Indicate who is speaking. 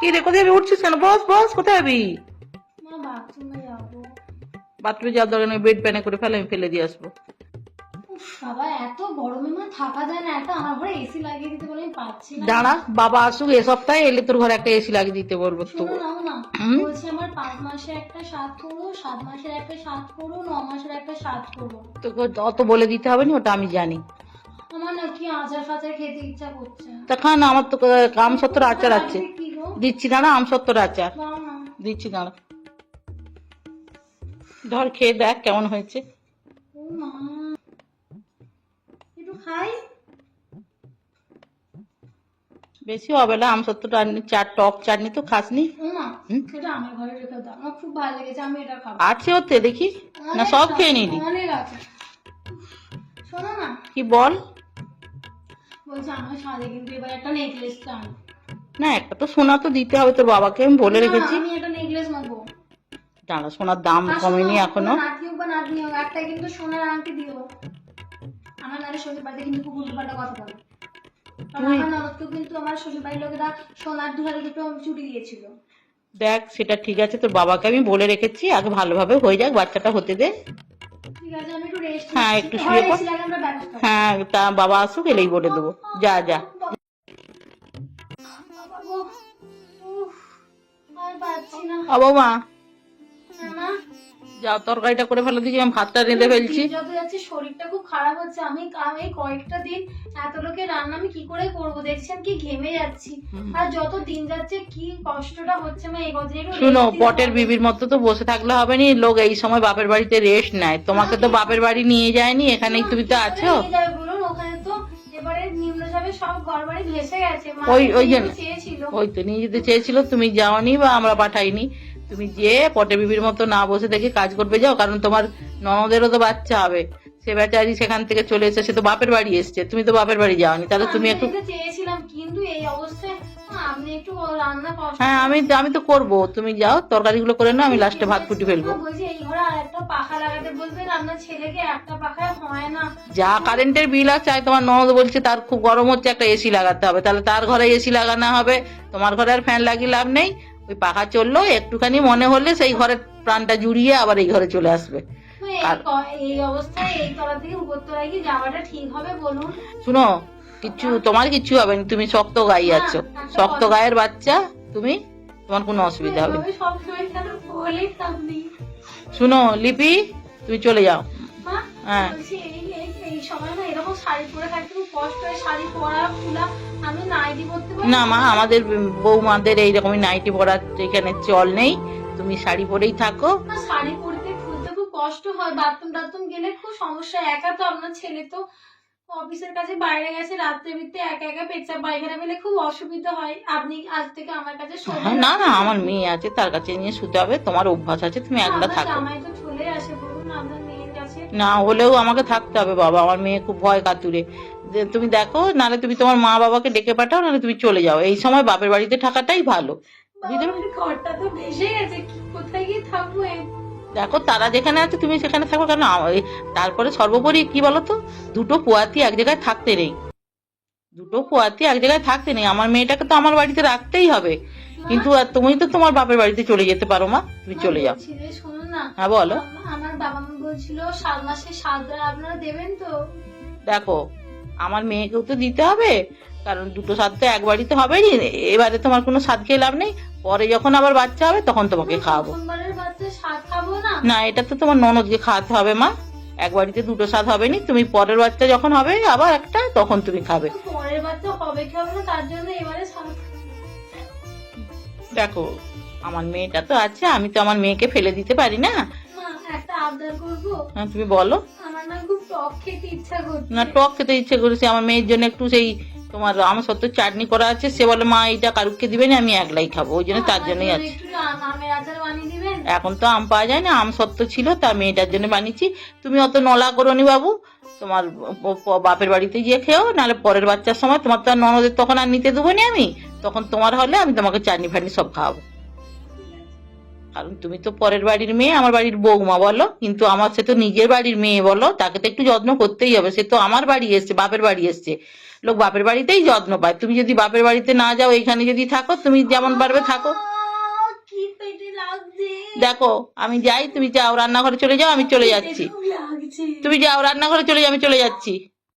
Speaker 1: কি রে কোথায় যাবি উঠছিস কেন? বস বস কোথায় যাবি?
Speaker 2: বাথরুমে
Speaker 1: যাওয়ার দরকার নেই বেড প্যানে করে ফেলে আমি ফেলে দিয়ে আসব।
Speaker 2: বাবা এত গরমে মা থাকা যায় না একটা আমার ঘরে এসি লাগিয়ে দিতে বলে আমি পাচ্ছি না।
Speaker 1: দাঁড়া বাবা আসুক এ সপ্তাহে এলে তোর ঘরে একটা এসি লাগিয়ে দিতে বলব তো
Speaker 2: না না। বলছি আমার পাঁচ মাসে একটা সাত করো সাত মাসের একটা সাত করো ন মাসের একটা সাত করো।
Speaker 1: তোকে অত বলে দিতে হবে না ওটা আমি জানি।
Speaker 2: আমার না কি আচার ফাচার খেতে ইচ্ছা করছে
Speaker 1: তা খান আমার তো আম সত্তর আচার আছে। দিচ্ছি দাঁড়া আম সত্তর আচার দিচ্ছি দাঁড়া। ধর খেয়ে দেখ কেমন হয়েছে। বেশি হবে না আম সত্তর চার টক চাটনি তো খাসনি।
Speaker 2: ও মা
Speaker 1: হুম?
Speaker 2: এটা আমার ঘরে রেখে দাও। আমার খুব ভালো লেগেছে আমি এটা খাব।
Speaker 1: আছে ওতে দেখি। না সব খেয়ে নিলি। কি বল?
Speaker 2: বলছি আমার সাথে কিন্তু এবার একটা নেকলেস
Speaker 1: না একটা তো সোনা তো দিতে হবে তোর বাবাকে আমি বলে রেখেছি।
Speaker 2: আমি একটা নেকলেস নেব
Speaker 1: দাঁড়া সোনার দাম কমেনি
Speaker 2: এখনও। একটা কিন্তু সোনার আংটি দিও। আমার নারে শ্বশুর বাড়িতে কিন্তু খুব কথা বলে। আমার ননদকেও কিন্তু আমার শ্বশুর বাড়ির লোকেরা সোনার দু হাজার দুটো চুটি দিয়েছিল।
Speaker 1: দেখ সেটা ঠিক আছে তোর বাবাকে আমি বলে রেখেছি আগে ভালোভাবে হয়ে যাক বাচ্চাটা হতে দে। হ্যাঁ, একটু শুয়ে পড়। হ্যাঁ তা বাবা আসুক এলেই বলে দেবো। যা যা।
Speaker 2: আর না।
Speaker 1: ও বৌমা।
Speaker 2: হ্যাঁ মা
Speaker 1: যাও তরকারিটা করে ফেলো আমি ভাতটা রেঁধে ফেলছি।
Speaker 2: যত যাচ্ছে শরীরটা খুব খারাপ হচ্ছে। আমি আমি কয়েকটা দিন এত লোকের রান্না আমি কি করে করব? দেখছেন কি ঘেমে যাচ্ছি। আর যত দিন যাচ্ছে কি কষ্টটা হচ্ছে এই
Speaker 1: শুনো পটের বিবির মতো তো বসে থাকলে হবে নি? লোক এই সময় বাপের বাড়িতে রেস্ট নেয়। তোমাকে তো বাপের বাড়ি নিয়ে যায়নি? এখানেই তুমি তো আছো।
Speaker 2: এবারে নিম্নচাপে সব ঘর ভেসে গেছে।
Speaker 1: ওই- ওই জন্য- ওই তো নিয়ে যেতে চেয়েছিল তুমি যাওনি বা আমরা পাঠাইনি। তুমি যে পটে বিবির মতো না বসে দেখে কাজ করবে যাও কারণ তোমার ননদেরও তো বাচ্চা হবে। সে বেচারি সেখান থেকে চলে এসেছে সে তো বাপের বাড়ি এসছে তুমি তো বাপের বাড়ি যাওনি। তাহলে তুমি একটু
Speaker 2: চেয়েছিলাম কিন্তু এই অবস্থায়
Speaker 1: হ্যাঁ আমি আমি তো করব। তুমি যাও তরকারিগুলো করে নাও আমি লাস্টে ভাত ফুটি ফেলব।
Speaker 2: ঘরে
Speaker 1: যা কারেন্টের বিল আছে তোমার ননদ বলছে তার খুব গরম হচ্ছে একটা এসি লাগাতে হবে। তাহলে তার ঘরে এসি লাগানো হবে। তোমার ঘরে আর ফ্যান লাগিয়ে লাভ নেই। ওই পাখা চলল একটুখানি মনে হলে সেই ঘরের প্রাণটা জুড়িয়ে আবার এই ঘরে চলে আসবে।
Speaker 2: এই অবস্থায় এই তলা থেকে উপর তলায় কি যাওয়াটা ঠিক হবে বলুন?
Speaker 1: শুনো কিচ্ছু তোমার কিচ্ছু হবে না তুমি শক্ত গাই আছো। শক্ত গায়ের বাচ্চা তুমি তোমার কোনো অসুবিধা হবে শুনো লিপি তুমি চলে যাও। হ্যাঁ।
Speaker 2: না
Speaker 1: মা আমাদের বৌমাদের এইরকমই নাইটি পরার এখানে চল নেই। তুমি শাড়ি পরেই থাকো।
Speaker 2: শাড়ি পরতে খুলতে খুব কষ্ট হয় বাথরুম টাথরুম গেলে খুব সমস্যা একা তো আপনার ছেলে তো অফিসের কাছে বাইরে গেছে রাত্রে বিতে একা একা পেচ্ছাপ পায়খানা পেলে খুব অসুবিধা হয়। আপনি আজ থেকে আমার কাছে
Speaker 1: হ্যাঁ, না না আমার মেয়ে আছে তার কাছে নিয়ে শুতে হবে তোমার অভ্যাস আছে তুমি একলা থাকো।
Speaker 2: তো চলে আসে বলুন আপনার মেয়ের কাছে
Speaker 1: না হলেও আমাকে থাকতে হবে বাবা আমার মেয়ে খুব ভয় কাতুরে। তুমি দেখো নালে তুমি তোমার মা বাবাকে ডেকে পাঠাও নাহলে তুমি চলে যাও। এই সময় বাপের বাড়িতে থাকাটাই ভালো।
Speaker 2: ঘরটা তো ভেসে গেছে কোথায় গিয়ে থাকব?
Speaker 1: দেখো তারা যেখানে আছে তুমি সেখানে থাকো কেন? তারপরে সর্বোপরি কি বলতো? দুটো পোয়াতি এক জায়গায় থাকতে নেই। দুটো পোয়াতি এক জায়গায় থাকতে নেই। আমার মেয়েটাকে তো আমার বাড়িতে রাখতেই হবে। কিন্তু আর তুমি তো তোমার বাপের বাড়িতে চলে যেতে পারো মা। তুমি চলে যাও। হ্যাঁ বলো।
Speaker 2: আমার বাবা মা বলছিল সাত মাসে সাত আপনারা দেবেন তো।
Speaker 1: দেখো আমার মেয়েকেও তো দিতে হবে। কারণ দুটো স্বাদ তো এক বাড়িতে হবে এবারে তোমার কোনো স্বাদ খেয়ে লাভ নেই। পরে যখন আবার বাচ্চা হবে তখন তোমাকে খাওয়াবো।
Speaker 2: না?
Speaker 1: এটা তো তোমার ননদকে খাওয়াতে হবে মা। এক বাড়িতে দুটো স্বাদ হবে নি তুমি পরের বাচ্চা যখন হবে আবার একটা তখন তুমি খাবে।
Speaker 2: পরের বাচ্চা হবে কি হবে তার জন্য এবারে
Speaker 1: দেখো আমার মেয়েটা তো আছে আমি তো আমার মেয়েকে ফেলে দিতে পারি না। হ্যাঁ, তুমি বলো।
Speaker 2: আমার না খুব টক খেতে ইচ্ছা করছে।
Speaker 1: না টক খেতে ইচ্ছে করেছে আমার মেয়ের জন্য একটু সেই তোমার আমার সত্য চাটনি করা আছে সে বলে মা এইটা কারুকে দিবে না আমি একলাই খাব। ওই জন্য তার জন্যই আছে।
Speaker 2: আম- দিবেন?
Speaker 1: এখন তো আম পাওয়া যায় না আম সত্য ছিল তা মেয়েটার জন্য বানিয়েছি। তুমি অত নলা করো নি বাবু তোমার বাপের বাড়িতে গিয়ে খেও নাহলে পরের বাচ্চার সময় তোমার তো আর ননদের তখন আর নিতে দেবো নি আমি। তখন তোমার হলে আমি তোমাকে চাটনি ফাটনি সব খাওয়াবো। কারণ তুমি তো পরের বাড়ির মেয়ে আমার বাড়ির বৌমা বলো কিন্তু আমার সে তো নিজের বাড়ির মেয়ে বলো তাকে তো একটু যত্ন করতেই হবে। সে তো আমার বাড়ি এসছে বাপের বাড়ি এসছে। লোক বাপের বাড়িতেই যত্ন পায়। তুমি যদি বাপের বাড়িতে না যাও এখানে যদি থাকো তুমি যেমন পারবে থাকো। দেখো আমি যাই তুমি যাও রান্নাঘরে চলে যাও আমি চলে যাচ্ছি। তুমি যাও রান্নাঘরে চলে যাও আমি চলে যাচ্ছি।